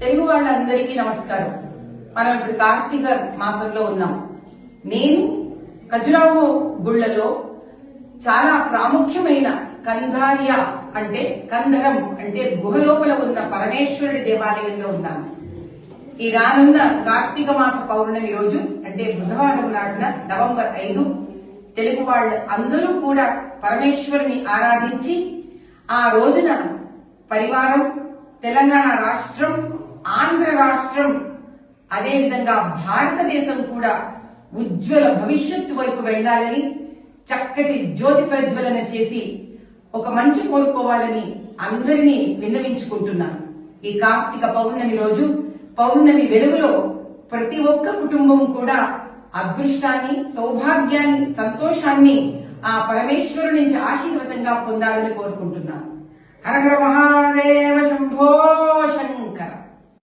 తెలుగు వాళ్ళందరికీ నమస్కారం. మనం ఇప్పుడు కార్తీక మాసంలో ఉన్నాం. నేను ఖజురాహో గుళ్ళలో చాలా ప్రాముఖ్యమైన కంధార్య అంటే కంధరం అంటే గుహ లోపల ఉన్న పరమేశ్వరుడి దేవాలయంలో ఉన్నాను. ఈ రానున్న కార్తీక మాస పౌర్ణమి రోజు అంటే బుధవారం నాడున నవంబర్ ఐదు తెలుగు వాళ్ళు అందరూ కూడా పరమేశ్వరుని ఆరాధించి ఆ రోజున పరివారం తెలంగాణ రాష్ట్రం రాష్ట్రం. అదేవిధంగా భారతదేశం కూడా ఉజ్వల భవిష్యత్తు వైపు వెళ్ళాలని చక్కటి జ్యోతి ప్రజ్వలన చేసి ఒక మంచి కోరుకోవాలని అందరినీ విన్నవించుకుంటున్నాను. ఈ కార్తీక పౌర్ణమి రోజు పౌర్ణమి వెలుగులో ప్రతి ఒక్క కుటుంబం కూడా అదృష్టాన్ని సౌభాగ్యాన్ని సంతోషాన్ని ఆ పరమేశ్వరు నుంచి ఆశీర్వచంగా పొందాలని కోరుకుంటున్నాను. హరహర మహాదేవ శంభో